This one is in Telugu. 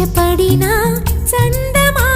ఆశపడినా చందమా